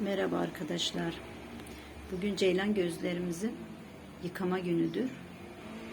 Merhaba arkadaşlar. Bugün ceylan gözlerimizin yıkama günüdür.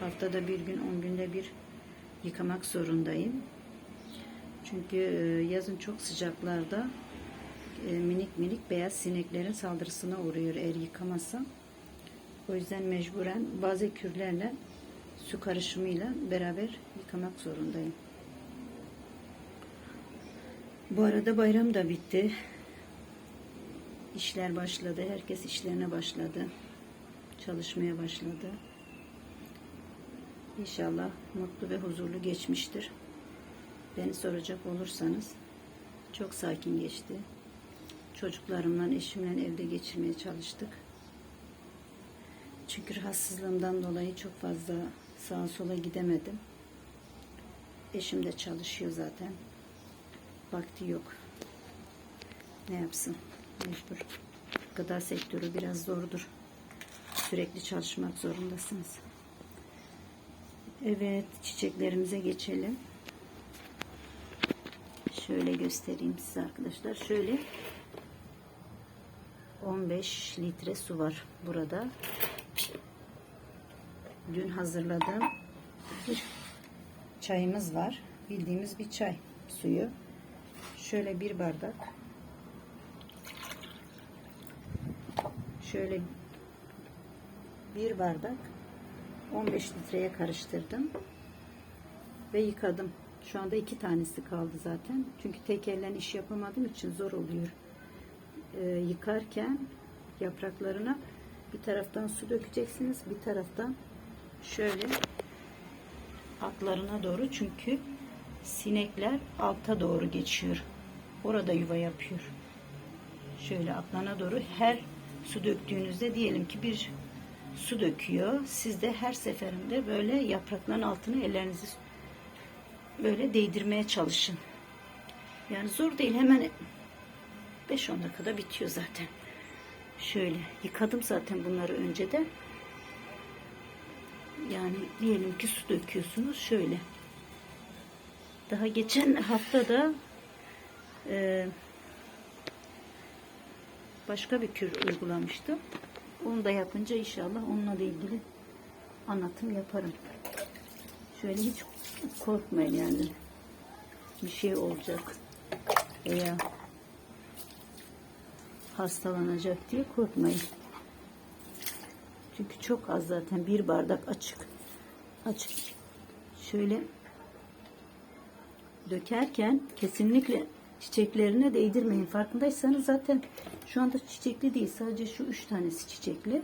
Haftada bir gün, on günde bir yıkamak zorundayım. Çünkü e, yazın çok sıcaklarda e, minik minik beyaz sineklerin saldırısına uğruyor eğer yıkamazsam. O yüzden mecburen bazı kürlerle su karışımıyla beraber yıkamak zorundayım. Bu arada bayram da bitti. İşler başladı. Herkes işlerine başladı. Çalışmaya başladı. İnşallah mutlu ve huzurlu geçmiştir. Beni soracak olursanız çok sakin geçti. Çocuklarımla, eşimle evde geçirmeye çalıştık. Çünkü rahatsızlığımdan dolayı çok fazla sağa sola gidemedim. Eşim de çalışıyor zaten. Vakti yok. Ne yapsın? Mecbur. Gıda sektörü biraz zordur. Sürekli çalışmak zorundasınız. Evet, çiçeklerimize geçelim. Şöyle göstereyim size arkadaşlar. Şöyle 15 litre su var burada. Dün hazırladığım bir çayımız var. Bildiğimiz bir çay suyu. Şöyle bir bardak. Şöyle bir bardak 15 litreye karıştırdım ve yıkadım. Şu anda iki tanesi kaldı zaten. Çünkü tek elle iş yapamadığım için zor oluyor. Ee, yıkarken yapraklarına bir taraftan su dökeceksiniz, bir taraftan şöyle altlarına doğru çünkü sinekler alta doğru geçiyor. Orada yuva yapıyor. Şöyle altlarına doğru her su döktüğünüzde diyelim ki bir su döküyor. Siz de her seferinde böyle yaprakların altına ellerinizi böyle değdirmeye çalışın. Yani zor değil. Hemen 5-10 dakikada bitiyor zaten. Şöyle yıkadım zaten bunları önceden. Yani diyelim ki su döküyorsunuz şöyle. Daha geçen hafta da e, başka bir kür uygulamıştım. Onu da yapınca inşallah onunla da ilgili anlatım yaparım. Şöyle hiç korkmayın yani. Bir şey olacak veya hastalanacak diye korkmayın. Çünkü çok az zaten bir bardak açık. Açık. Şöyle dökerken kesinlikle çiçeklerine değdirmeyin. Farkındaysanız zaten şu anda çiçekli değil. Sadece şu üç tanesi çiçekli.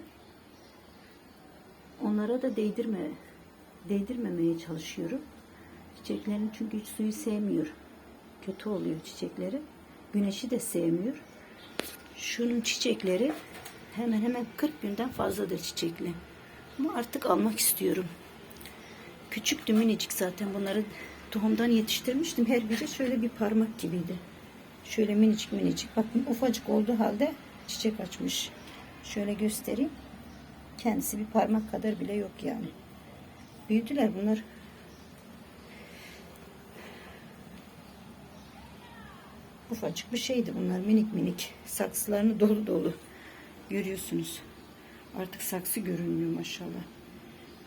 Onlara da değdirme, değdirmemeye çalışıyorum. Çiçeklerin çünkü hiç suyu sevmiyor. Kötü oluyor çiçekleri. Güneşi de sevmiyor. Şunun çiçekleri hemen hemen 40 günden fazladır çiçekli. Ama artık almak istiyorum. Küçüktü minicik zaten bunları tohumdan yetiştirmiştim. Her biri şöyle bir parmak gibiydi. Şöyle minicik minicik. Bakın ufacık olduğu halde çiçek açmış. Şöyle göstereyim. Kendisi bir parmak kadar bile yok yani. Büyüdüler bunlar. Ufacık bir şeydi bunlar minik minik. Saksılarını dolu dolu. Görüyorsunuz. Artık saksı görünmüyor maşallah.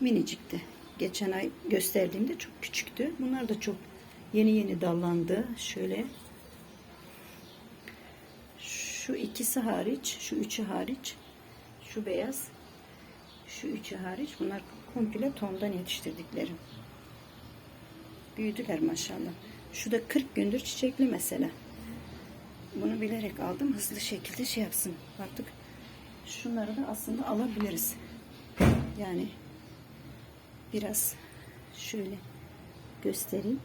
Minicikti. Geçen ay gösterdiğimde çok küçüktü. Bunlar da çok yeni yeni dallandı. Şöyle şu ikisi hariç, şu üçü hariç, şu beyaz, şu üçü hariç bunlar komple tondan yetiştirdiklerim. Büyüdüler maşallah. Şu da 40 gündür çiçekli mesela. Bunu bilerek aldım. Hızlı şekilde şey yapsın. Artık şunları da aslında alabiliriz. Yani biraz şöyle göstereyim.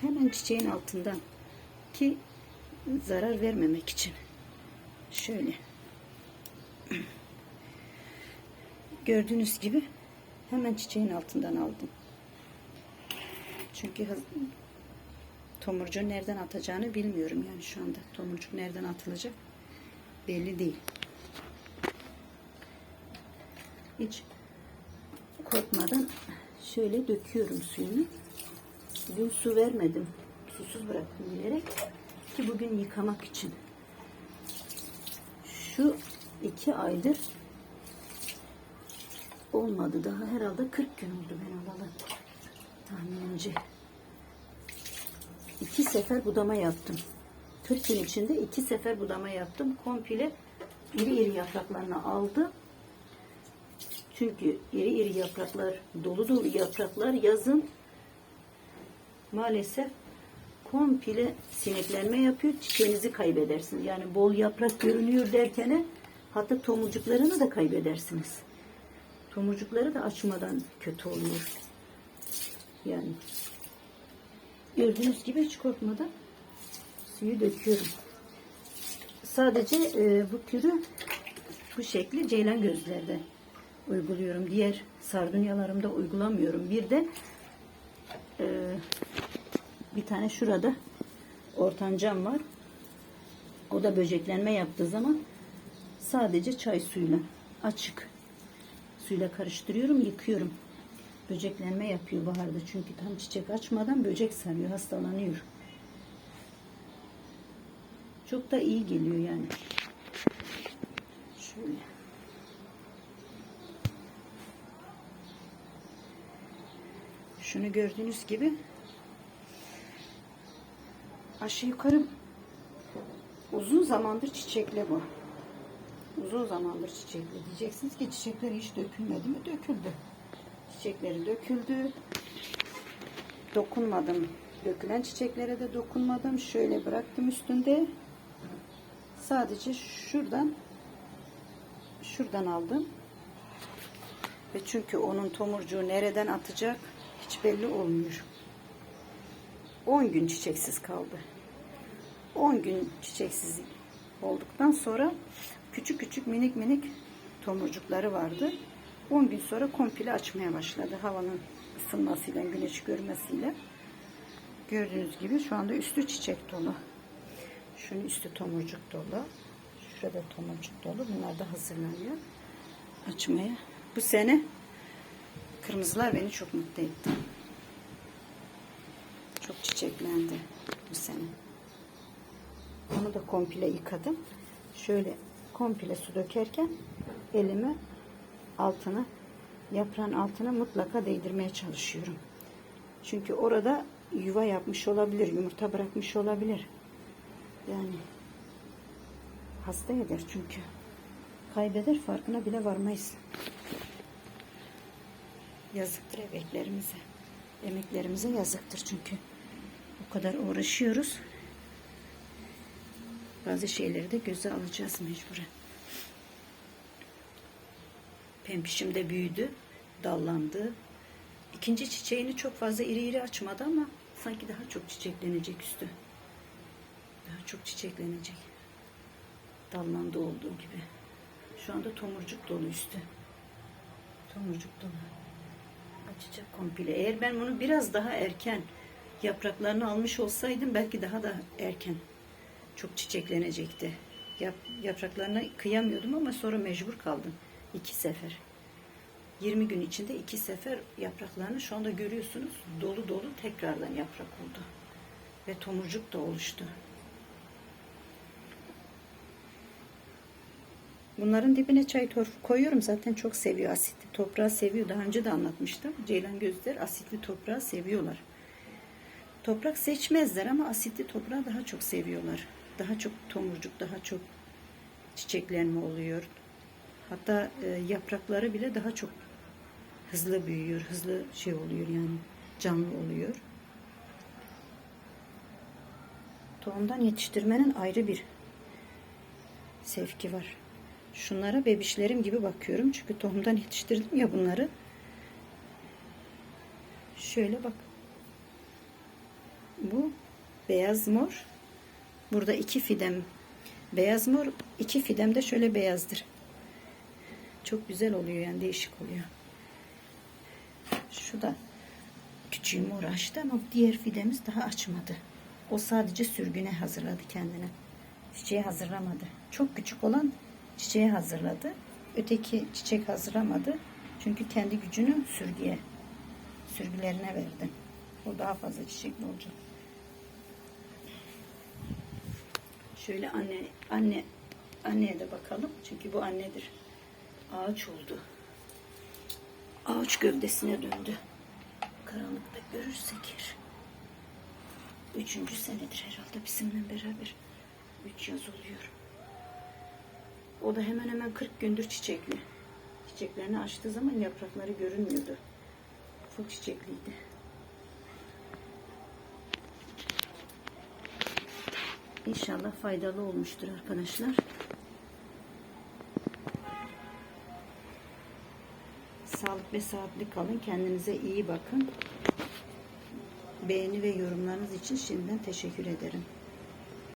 Hemen çiçeğin altından ki zarar vermemek için. Şöyle. Gördüğünüz gibi hemen çiçeğin altından aldım. Çünkü tomurcuğu nereden atacağını bilmiyorum yani şu anda. Tomurcuk nereden atılacak belli değil. Hiç korkmadan şöyle döküyorum suyunu. Dün su vermedim. Susuz bıraktım bilerek. ki bugün yıkamak için. Şu iki aydır olmadı daha herhalde 40 gün oldu ben alalı tahminimce. İki sefer budama yaptım. 40 gün içinde iki sefer budama yaptım. Komple iri iri yapraklarını aldı. Çünkü iri iri yapraklar, dolu dolu yapraklar yazın maalesef komple sineklenme yapıyor. Çiçeğinizi kaybedersiniz. Yani bol yaprak görünüyor derken hatta tomurcuklarını da kaybedersiniz. Tomurcukları da açmadan kötü oluyor. Yani gördüğünüz gibi hiç korkmadan suyu döküyorum. Sadece e, bu kürü bu şekli ceylan gözlerde uyguluyorum. Diğer sardunyalarımda uygulamıyorum. Bir de bir tane şurada ortancam var. O da böceklenme yaptığı zaman sadece çay suyuyla açık suyla karıştırıyorum, yıkıyorum. Böceklenme yapıyor baharda çünkü tam çiçek açmadan böcek sarıyor, hastalanıyor. Çok da iyi geliyor yani. Şöyle. Şunu gördüğünüz gibi aşağı yukarı uzun zamandır çiçekli bu. Uzun zamandır çiçekli. Diyeceksiniz ki çiçekler hiç dökülmedi mi? Döküldü. Çiçekleri döküldü. Dokunmadım. Dökülen çiçeklere de dokunmadım. Şöyle bıraktım üstünde. Sadece şuradan şuradan aldım. Ve çünkü onun tomurcuğu nereden atacak hiç belli olmuyor. 10 gün çiçeksiz kaldı. 10 gün çiçeksiz olduktan sonra küçük küçük minik minik tomurcukları vardı. 10 gün sonra komple açmaya başladı. Havanın ısınmasıyla, güneş görmesiyle. Gördüğünüz gibi şu anda üstü çiçek dolu. Şunun üstü tomurcuk dolu. Şurada tomurcuk dolu. Bunlar da hazırlanıyor. Açmaya. Bu sene kırmızılar beni çok mutlu etti. Çok çiçeklendi bu sene. Onu da komple yıkadım. Şöyle komple su dökerken elimi altına yaprağın altına mutlaka değdirmeye çalışıyorum. Çünkü orada yuva yapmış olabilir, yumurta bırakmış olabilir. Yani hasta eder çünkü. Kaybeder farkına bile varmayız. Yazıktır emeklerimize. Emeklerimize yazıktır çünkü. O kadar uğraşıyoruz. Bazı şeyleri de göze alacağız mecburen. Pempişim de büyüdü, dallandı. İkinci çiçeğini çok fazla iri iri açmadı ama sanki daha çok çiçeklenecek üstü. Daha çok çiçeklenecek. Dallandı olduğu gibi. Şu anda tomurcuk dolu üstü. Tomurcuk dolu. Açacak komple. Eğer ben bunu biraz daha erken yapraklarını almış olsaydım belki daha da erken çok çiçeklenecekti. Yap, yapraklarına kıyamıyordum ama sonra mecbur kaldım. iki sefer. 20 gün içinde iki sefer yapraklarını şu anda görüyorsunuz. Dolu dolu tekrardan yaprak oldu. Ve tomurcuk da oluştu. Bunların dibine çay torfu koyuyorum. Zaten çok seviyor. Asitli toprağı seviyor. Daha önce de anlatmıştım. Ceylan gözler asitli toprağı seviyorlar. Toprak seçmezler ama asitli toprağı daha çok seviyorlar. Daha çok tomurcuk, daha çok çiçeklenme oluyor. Hatta e, yaprakları bile daha çok hızlı büyüyor, hızlı şey oluyor yani canlı oluyor. Tohumdan yetiştirmenin ayrı bir sevki var. Şunlara bebişlerim gibi bakıyorum. Çünkü tohumdan yetiştirdim ya bunları. Şöyle bak. Bu beyaz mor. Burada iki fidem beyaz mor. iki fidem de şöyle beyazdır. Çok güzel oluyor yani değişik oluyor. Şu da küçüğü mor açtı ama diğer fidemiz daha açmadı. O sadece sürgüne hazırladı kendine. Çiçeği hazırlamadı. Çok küçük olan çiçeği hazırladı. Öteki çiçek hazırlamadı. Çünkü kendi gücünü sürgüye, sürgülerine verdi. O daha fazla çiçekli olacak. Şöyle anne anne anneye de bakalım. Çünkü bu annedir. Ağaç oldu. Ağaç gövdesine döndü. Karanlıkta görürsek eğer. Üçüncü senedir herhalde bizimle beraber. Üç yaz oluyor. O da hemen hemen 40 gündür çiçekli. Çiçeklerini açtığı zaman yaprakları görünmüyordu. Full çiçekliydi. İnşallah faydalı olmuştur arkadaşlar. Sağlık ve saatli kalın. Kendinize iyi bakın. Beğeni ve yorumlarınız için şimdiden teşekkür ederim.